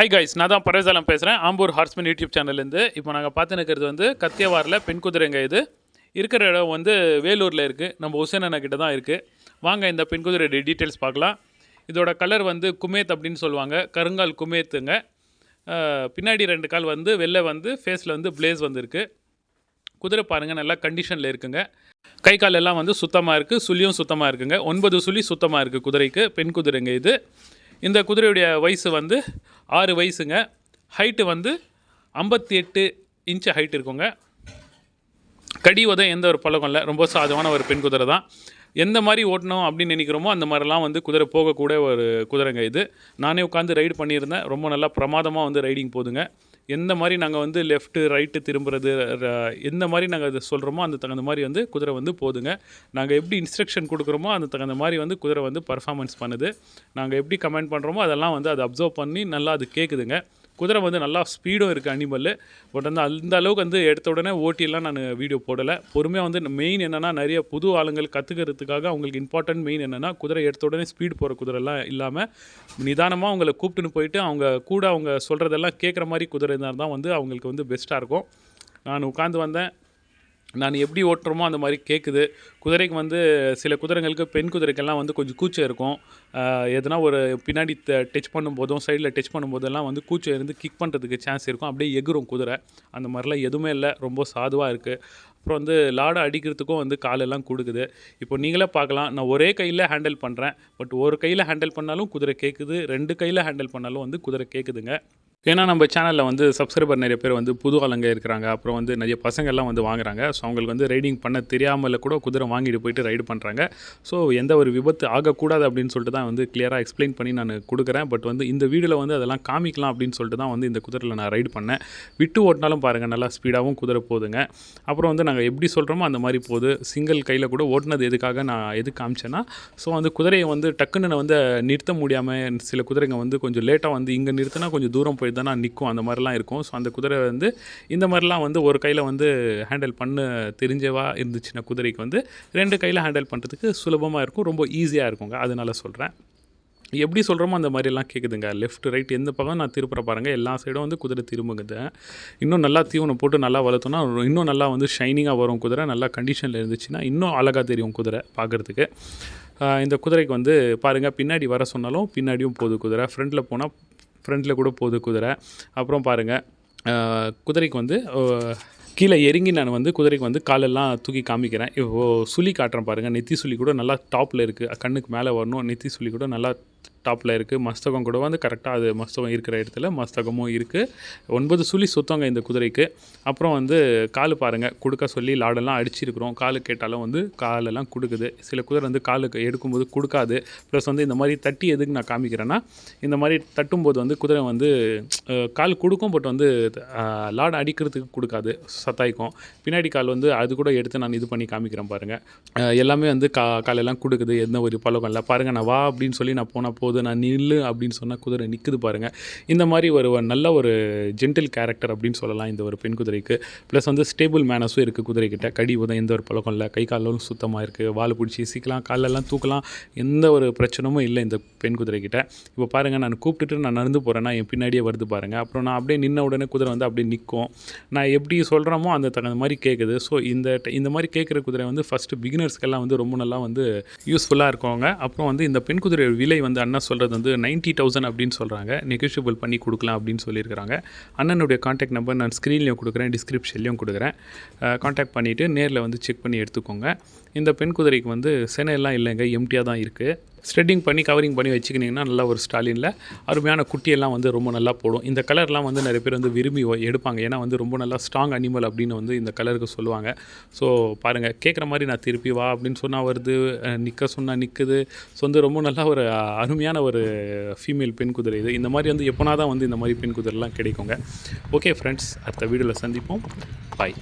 Hi guys நான் தான் பரவசாலம் பேசுகிறேன் ஆம்பூர் ஹார்ஸ்மன் யூடியூப் சேனல்லேருந்து இப்போ நாங்கள் பார்த்துன்னு வந்து கத்தியவாரில் பெண் குதிரைங்க இது. இருக்கிற இடம் வந்து வேலூரில் இருக்குது நம்ம உசேன் அண்ணா கிட்ட தான் இருக்குது வாங்க இந்த பெண் குதிரை டீட்டெயில்ஸ் பார்க்கலாம். இதோட கலர் வந்து குமேத் அப்படின்னு சொல்லுவாங்க. கருங்கால் குமேத்துங்க. பின்னாடி ரெண்டு கால் வந்து வெளில வந்து ஃபேஸில் வந்து பிளேஸ் வந்துருக்கு. குதிரை பாருங்கள் நல்லா கண்டிஷனில் இருக்குங்க. கை கால் எல்லாம் வந்து சுத்தமாக இருக்குது சுழியும் சுத்தமாக இருக்குங்க. ஒன்பது சுழி சுத்தமாக இருக்குது குதிரைக்கு. பெண் குதிரைங்க இது. இந்த குதிரையுடைய வயசு வந்து ஆறு வயசுங்க. ஹைட்டு வந்து ஐம்பத்தி எட்டு இன்ச்சு ஹைட் இருக்குங்க. கடி உதம் எந்த ஒரு பழக்கம் இல்லை. ரொம்ப சாதமான ஒரு பெண் குதிரை தான். எந்த மாதிரி ஓட்டணும் அப்படின்னு நினைக்கிறோமோ அந்த மாதிரிலாம் வந்து குதிரை போகக்கூட ஒரு குதிரைங்க இது. நானே உட்காந்து ரைடு பண்ணியிருந்தேன். ரொம்ப நல்லா பிரமாதமாக வந்து ரைடிங் போதுங்க. எந்த மாதிரி நாங்கள் வந்து லெஃப்ட்டு ரைட்டு திரும்புறது எந்த மாதிரி நாங்கள் அதை சொல்கிறோமோ அந்த தகுந்த மாதிரி வந்து குதிரை வந்து போகுதுங்க நாங்கள் எப்படி இன்ஸ்ட்ரக்ஷன் கொடுக்குறோமோ அந்த தகுந்த மாதிரி வந்து குதிரை வந்து பர்ஃபார்மன்ஸ் பண்ணுது. நாங்கள் எப்படி கமெண்ட் பண்ணுறோமோ அதெல்லாம் வந்து அதை அப்சர்வ் பண்ணி நல்லா அது கேட்குதுங்க குதிரை வந்து நல்லா ஸ்பீடும் இருக்குது அனிமல் பட் வந்து அந்த அளவுக்கு வந்து எடுத்த உடனே ஓட்டிலாம் நான் வீடியோ போடலை. பொறுமையாக வந்து மெயின் என்னென்னா நிறைய புது ஆளுங்கள் கற்றுக்கிறதுக்காக அவங்களுக்கு இம்பார்ட்டன்ட் மெயின் என்னென்னா குதிரை எடுத்த உடனே ஸ்பீடு போகிற குதிரைலாம் இல்லாமல் நிதானமாக அவங்கள கூப்பிட்டுன்னு போயிட்டு அவங்க கூட அவங்க சொல்கிறதெல்லாம் கேட்குற மாதிரி குதிரை இருந்தால் தான் வந்து அவங்களுக்கு வந்து பெஸ்ட்டாக இருக்கும். நான் உட்காந்து வந்தேன். நான் எப்படி ஓட்டுறோமோ அந்த மாதிரி கேட்குது குதிரைக்கு வந்து சில குதிரைங்களுக்கு பெண் குதிரைக்கெல்லாம் வந்து கொஞ்சம் கூச்சம் இருக்கும். எதனா ஒரு பின்னாடி டச் பண்ணும்போதும் சைடில் டச் பண்ணும்போதெல்லாம் வந்து கூச்சம் இருந்து கிக் பண்ணுறதுக்கு சான்ஸ் இருக்கும். அப்படியே எகுரும் குதிரை. அந்த மாதிரிலாம் எதுவுமே இல்லை. ரொம்ப சாதுவாக இருக்குது அப்புறம் வந்து லாடை அடிக்கிறதுக்கும் வந்து காலெல்லாம் கொடுக்குது. இப்போ நீங்களே பார்க்கலாம். நான் ஒரே கையில் ஹேண்டில் பண்ணுறேன் பட் ஒரு கையில் ஹேண்டில் பண்ணாலும் குதிரை கேட்குது ரெண்டு கையில் ஹேண்டில் பண்ணாலும் வந்து குதிரை கேட்குதுங்க ஏன்னா நம்ம சேனலில் வந்து சப்ஸ்கிரைபர் நிறைய பேர் வந்து புது ஆளுங்க இருக்கிறாங்க. அப்புறம் வந்து நிறைய பசங்கள்லாம் வந்து வாங்குறாங்க. ஸோ அவங்களுக்கு வந்து ரைடிங் பண்ண தெரியாமல் கூட குதிரை வாங்கிட்டு போயிட்டு ரைடு பண்ணுறாங்க ஸோ எந்த ஒரு விபத்து ஆகக்கூடாது அப்படின்னு சொல்லிட்டு தான் வந்து கிளியராக எக்ஸ்பிளைன் பண்ணி நான் கொடுக்குறேன். பட் வந்து இந்த வீடியோவில் வந்து அதெல்லாம் காமிக்கலாம் அப்படின்னு சொல்லிட்டு தான் வந்து இந்த குதிரையில் நான் ரைடு பண்ணேன். விட்டு ஓட்டினாலும் பாருங்கள் நல்லா ஸ்பீடாகவும் குதிரை போதுங்க. அப்புறம் வந்து நாங்கள் எப்படி சொல்கிறோமோ அந்த மாதிரி போகுது சிங்கிள் கையில் கூட ஓட்டினது எதுக்காக நான் எது காமிச்சேன்னா ஸோ வந்து குதிரையை வந்து டக்குன்னு நான் வந்து நிறுத்த முடியாமல் சில குதிரைங்க வந்து கொஞ்சம் லேட்டாக வந்து இங்கே நிறுத்தினா கொஞ்சம் தூரம் போய் தானே நிற்கும் அந்த மாதிரிலாம் இருக்கும். ஸோ அந்த குதிரை வந்து இந்த மாதிரிலாம் வந்து ஒரு கையில் வந்து ஹேண்டில் பண்ண தெரிஞ்சவா இருந்துச்சுன்னா குதிரைக்கு வந்து ரெண்டு கையில் ஹேண்டில் பண்ணுறதுக்கு சுலபமாக இருக்கும் ரொம்ப ஈஸியாக இருக்குங்க. அதனால சொல்கிறேன் எப்படி சொல்கிறோமோ அந்த மாதிரிலாம் கேட்குதுங்க லெஃப்ட் ரைட் எந்த பக்கம் நான் திருப்புற பாருங்கள் எல்லா சைடும் வந்து குதிரை திரும்புங்குது. இன்னும் நல்லா தீவனம் போட்டு நல்லா வளர்த்தோன்னா இன்னும் நல்லா வந்து ஷைனிங்காக வரும் குதிரை. நல்லா கண்டிஷனில் இருந்துச்சுன்னா இன்னும் அழகாக தெரியும் குதிரை பார்க்குறதுக்கு இந்த குதிரைக்கு வந்து பாருங்கள் பின்னாடி வர சொன்னாலும் பின்னாடியும் போகுது குதிரை. ஃப்ரண்ட்டில் போனால் ஃப்ரண்ட்டில் கூட போகுது குதிரை. அப்புறம் பாருங்கள் குதிரைக்கு வந்து கீழே இறங்கி நான் வந்து குதிரைக்கு வந்து காலெல்லாம் தூக்கி காமிக்கிறேன். இப்போது சுழி காட்டுறேன் பாருங்கள் நெத்தி சுழி கூட நல்லா டாப்பில் இருக்குது கண்ணுக்கு மேலே வரணும். நெத்தி சுழி கூட நல்லா டாப்பில் இருக்குது மஸ்தகம் கூட வந்து கரெக்டாக அது மஸ்தகம் இருக்கிற இடத்துல மஸ்தகமும் இருக்குது ஒன்பது சுழி சுத்தங்க இந்த குதிரைக்கு. அப்புறம் வந்து கால் பாருங்கள் கொடுக்க சொல்லி லாடெல்லாம் அடிச்சிருக்கிறோம். காலு கேட்டாலும் வந்து காலெல்லாம் கொடுக்குது. சில குதிரை வந்து காலுக்கு எடுக்கும்போது கொடுக்காது. ப்ளஸ் வந்து இந்த மாதிரி தட்டி எதுக்கு நான் காமிக்கிறேன்னா இந்த மாதிரி தட்டும்போது வந்து குதிரை வந்து கால் கொடுக்கும் பட் வந்து லாடு லாடை அடிக்கிறதுக்கு கொடுக்காது. சத்தாய்க்கும். பின்னாடி கால் வந்து அது கூட எடுத்து நான் இது பண்ணி காமிக்கிறேன் பாருங்கள் எல்லாமே வந்து கா காலெல்லாம் கொடுக்குது. எந்த ஒரு பழக்கம் இல்லை. பாருங்கள் நான் வா அப்படின்னு சொல்லி நான் போனால் போதும் நான் நில்லு அப்படின்னு சொன்னால் குதிரை நிற்குது பாருங்கள் இந்த மாதிரி ஒரு நல்ல ஒரு ஜென்டில் கேரக்டர் அப்படின்னு சொல்லலாம் இந்த ஒரு பெண் குதிரைக்கு. ப்ளஸ் வந்து ஸ்டேபிள் மேனஸும் இருக்குது குதிரைக்கிட்ட கடி உதம் எந்த ஒரு பழக்கம் இல்லை. கை காலும் சுத்தமாக இருக்குது வால் பிடிச்சி சீக்கலாம் காலெல்லாம் தூக்கலாம். எந்த ஒரு பிரச்சனையும் இல்லை இந்த பெண் குதிரைக்கிட்ட இப்போ பாருங்கள் நான் கூப்பிட்டுட்டு நான் நடந்து போகிறேன்னா என் பின்னாடியே வருது பாருங்கள் அப்புறம் நான் அப்படியே நின்ன உடனே குதிரை வந்து அப்படியே நிற்கும் நான் எப்படி சொல்கிறோமோ அந்த தகுந்த மாதிரி கேட்குது ஸோ இந்த இந்த மாதிரி கேட்குற குதிரை வந்து ஃபஸ்ட்டு பிகினர்ஸ்க்கெல்லாம் வந்து ரொம்ப நல்லா வந்து யூஸ்ஃபுல்லாக இருக்கவங்க. அப்புறம் வந்து இந்த பெண் குதிரை விலை வந்து அண்ணா சொல்கிறது வந்து நைன்ட்டி தௌசண்ட் அப்படின்னு சொல்கிறாங்க நெகோஷியபிள் பண்ணி கொடுக்கலாம் அப்படின்னு சொல்லியிருக்கிறாங்க. அண்ணனுடைய காண்டாக்ட் நம்பர் நான் ஸ்க்ரீன்லேயும் கொடுக்குறேன் டிஸ்கிரிப்ஷன்லேயும் கொடுக்குறேன். காண்டாக்ட் பண்ணிவிட்டு நேரில் வந்து செக் பண்ணி எடுத்துக்கோங்க. இந்த பெண் குதிரைக்கு வந்து செனையெல்லாம் இல்லைங்க எம்டியாக தான் இருக்குது ஸ்ட்ரெட்டிங் பண்ணி கவரிங் பண்ணி வச்சுக்கிட்டிங்கன்னா நல்லா ஒரு ஸ்டாலினில் அருமையான குட்டியெல்லாம் வந்து ரொம்ப நல்லா போடும். இந்த கலர்லாம் வந்து நிறைய பேர் வந்து விரும்பி எடுப்பாங்க. ஏன்னா வந்து ரொம்ப நல்லா ஸ்ட்ராங் அனிமல் அப்படின்னு வந்து இந்த கலருக்கு சொல்லுவாங்க. ஸோ பாருங்கள் கேட்குற மாதிரி நான் திருப்பி வா அப்படின்னு சொன்னால் வருது நிற்க சொன்னால் நிற்குது ஸோ வந்து ரொம்ப நல்லா ஒரு அருமையான ஒரு ஃபீமேல் பெண் குதிரை இது. இந்த மாதிரி வந்து எப்போனா தான் வந்து இந்த மாதிரி பெண் குதிரைலாம் கிடைக்குங்க. ஓகே ஃப்ரெண்ட்ஸ் அடுத்த வீடியோவில் சந்திப்போம். பாய்